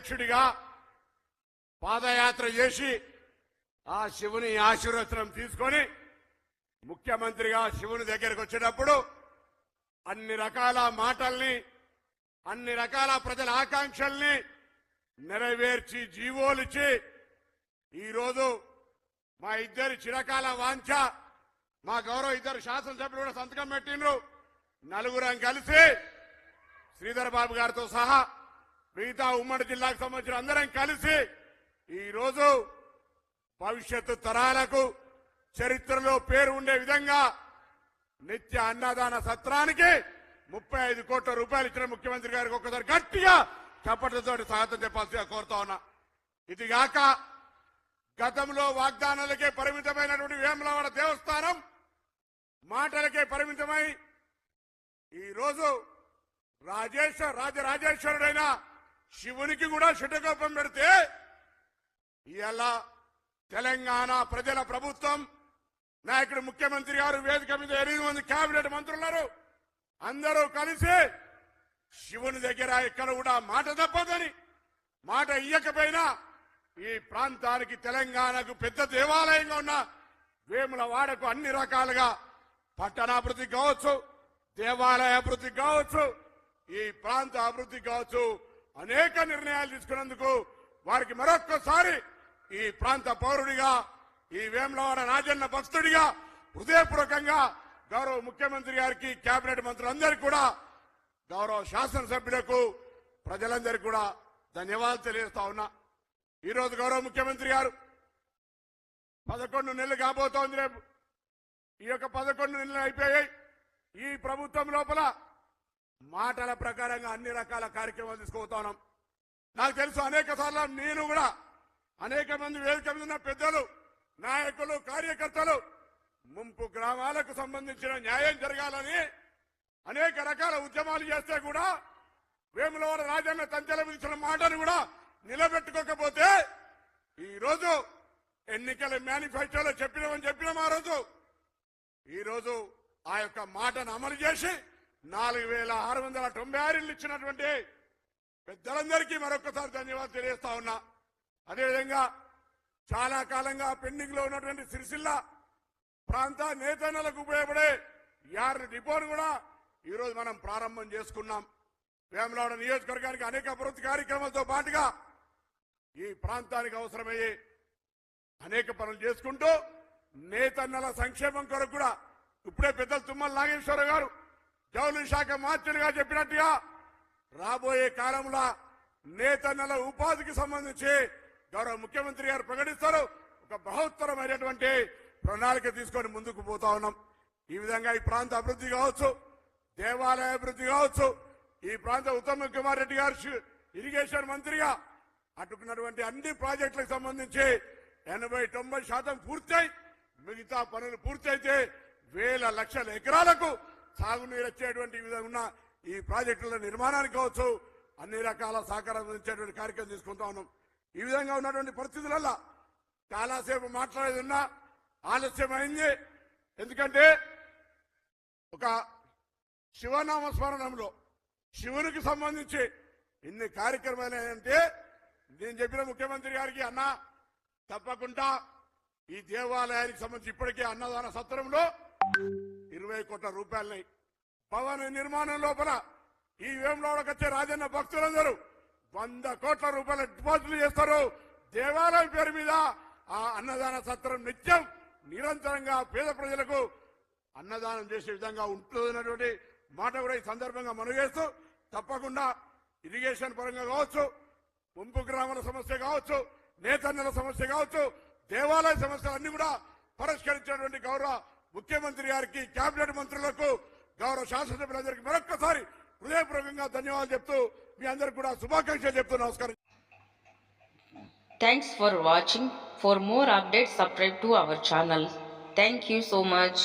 అధ్యక్షుడిగా పాదయాత్ర చేసి ఆ శివుని ఆశీర్వచనం తీసుకొని ముఖ్యమంత్రిగా శివుని దగ్గరకు వచ్చేటప్పుడు అన్ని రకాల మాటల్ని అన్ని రకాల ప్రజల ఆకాంక్షల్ని నెరవేర్చి జీవోలిచ్చి ఈరోజు మా ఇద్దరి చిరకాల వాంఛ మా గౌరవ ఇద్దరు శాసనసభ్యులు కూడా సంతకం పెట్టిండ్రు. నలుగురం కలిసి శ్రీధర్ బాబు గారితో సహా మిగతా ఉమ్మడి జిల్లాకు సంబంధించిన అందరం కలిసి ఈరోజు భవిష్యత్తు తరాలకు చరిత్రలో పేరు ఉండే విధంగా నిత్య అన్నదాన సత్రానికి ముప్పై ఐదు కోట్ల రూపాయలు ఇచ్చిన ముఖ్యమంత్రి గారికి ఒక్కసారి గట్టిగా చప్పట్లతో స్వాగతం చెప్పాల్సిగా కోరుతా ఉన్నా. ఇది గతంలో వాగ్దానాలకే పరిమితమైనటువంటి వేములవాడ దేవస్థానం మాటలకే పరిమితమై ఈరోజు రాజేశ్వర రాజరాజేశ్వరుడైన శివునికి కూడా శుటకోపం పెడితే ఇలా తెలంగాణ ప్రజల ప్రభుత్వం నాయకుడు ముఖ్యమంత్రి గారు వేదిక మీద ఎనిమిది మంది కేబినెట్ మంత్రులున్నారు. అందరూ కలిసి శివుని దగ్గర ఎక్కడ కూడా మాట తప్పదని మాట ఇయ్యకపోయినా ఈ ప్రాంతానికి తెలంగాణకు పెద్ద దేవాలయంగా ఉన్న వేముల వాడకు అన్ని రకాలుగా పట్టణాభివృద్ధి కావచ్చు దేవాలయ అభివృద్ధి కావచ్చు ఈ ప్రాంత అభివృద్ధి కావచ్చు అనేక నిర్ణయాలు తీసుకున్నందుకు వారికి మరొక్కసారి ఈ ప్రాంత పౌరుడిగా ఈ వేములవాడ రాజన్న భక్తుడిగా హృదయపూర్వకంగా గౌరవ ముఖ్యమంత్రి గారికి కేబినెట్ మంత్రులందరికీ కూడా గౌరవ శాసనసభ్యులకు ప్రజలందరికీ కూడా ధన్యవాదాలు తెలియజేస్తా ఉన్నా. ఈరోజు గౌరవ ముఖ్యమంత్రి గారు పదకొండు నెలలు కాబోతోంది రేపు. ఈ యొక్క పదకొండు నెలలు అయిపోయాయి. ఈ ప్రభుత్వం లోపల మాటల ప్రకారంగా అన్ని రకాల కార్యక్రమాలు తీసుకుపోతా నాకు తెలుసు అనేక సార్లు నేను కూడా అనేక మంది వేదిక మీద పెద్దలు నాయకులు కార్యకర్తలు ముంపు గ్రామాలకు సంబంధించిన న్యాయం జరగాలని అనేక రకాల ఉద్యమాలు చేస్తే కూడా వేములవాడ రాజన్న తంచెల ఇచ్చిన మాటను కూడా నిలబెట్టుకోకపోతే ఈరోజు ఎన్నికల మేనిఫెస్టోలో చెప్పినామని చెప్పినాం ఆ రోజు. ఈరోజు ఆ యొక్క మాటను అమలు చేసి నాలుగు వేల ఆరు వందల తొంభై ఆరు ఇళ్ళు ఇచ్చినటువంటి పెద్దలందరికీ మరొకసారి ధన్యవాదాలు తెలియజేస్తా ఉన్నా. అదేవిధంగా చాలా కాలంగా పెండింగ్లో ఉన్నటువంటి సిరిసిల్ల ప్రాంత నేతన్నలకు ఉపయోగపడే యార్ డిపోను కూడా ఈరోజు మనం ప్రారంభం చేసుకున్నాం. వేమలాడ నియోజకవర్గానికి అనేక అభివృద్ధి కార్యక్రమాలతో పాటుగా ఈ ప్రాంతానికి అవసరమయ్యే అనేక పనులు చేసుకుంటూ నేతన్నల సంక్షేమం కొరకు కూడా ఇప్పుడే పెద్దలు తుమ్మల నాగేశ్వరరావు గారు జౌలి శాఖ మార్చులుగా చెప్పినట్టుగా రాబోయే కాలంలో నేతన్నల ఉపాధికి సంబంధించి గౌరవ ముఖ్యమంత్రి గారు ప్రకటిస్తారు. ఒక బహుత్తరమైనటువంటి ప్రణాళిక తీసుకొని ముందుకు పోతా ఉన్నాం. ఈ విధంగా ఈ ప్రాంత అభివృద్ధి కావచ్చు దేవాలయ అభివృద్ధి కావచ్చు ఈ ప్రాంత ఉత్తమ్ కుమార్ రెడ్డి గారు ఇరిగేషన్ మంత్రిగా అటుకున్నటువంటి అన్ని ప్రాజెక్టులకు సంబంధించి ఎనభై తొంభై శాతం పూర్తయి మిగతా పనులు పూర్తయితే వేల లక్షల ఎకరాలకు సాగునీరు వచ్చేటువంటి విధంగా ఉన్న ఈ ప్రాజెక్టుల నిర్మాణానికి కావచ్చు అన్ని రకాల సహకారం అందించేటువంటి కార్యక్రమం తీసుకుంటా ఉన్నాం. ఈ విధంగా ఉన్నటువంటి పరిస్థితులలో చాలాసేపు మాట్లాడేది ఉన్నా ఆలస్యమైంది. ఎందుకంటే ఒక శివనామ స్మరణంలో శివునికి సంబంధించి ఇన్ని కార్యక్రమాలు అంటే నేను చెప్పిన ముఖ్యమంత్రి గారికి అన్న తప్పకుండా ఈ దేవాలయానికి సంబంధించి ఇప్పటికే అన్నదాన సత్రంలో ఇరవై కోట్ల రూపాయలని భవన నిర్మాణం లోపల ఈ వేములోకి వచ్చే రాజన్న భక్తులందరూ వంద కోట్ల రూపాయల డిపాజిట్లు చేస్తారు. దేవాలయం పేరు మీద ఆ అన్నదాన సత్రం నిత్యం నిరంతరంగా పేద ప్రజలకు అన్నదానం చేసే విధంగా ఉంటుందన్నటువంటి మాట కూడా ఈ సందర్భంగా మనవేస్తూ తప్పకుండా ఇరిగేషన్ పరంగా కావచ్చు ముంపు గ్రామాల సమస్య కావచ్చు నేతన్నల సమస్య కావచ్చు దేవాలయ సమస్యలు అన్ని కూడా పరిష్కరించినటువంటి గౌరవ ముఖ్యమంత్రి గారికి కేబినెట్ మంత్రులకు గౌరవ శాసనసభ్యులందరికీ మరొక్కసారి హృదయపూర్వకంగా ధన్యవాదాలు చెప్తూ మీ అందరికి కూడా శుభాకాంక్షలు చెప్తూ నమస్కారం. Thanks for watching for more update subscribe to our channel thank you so much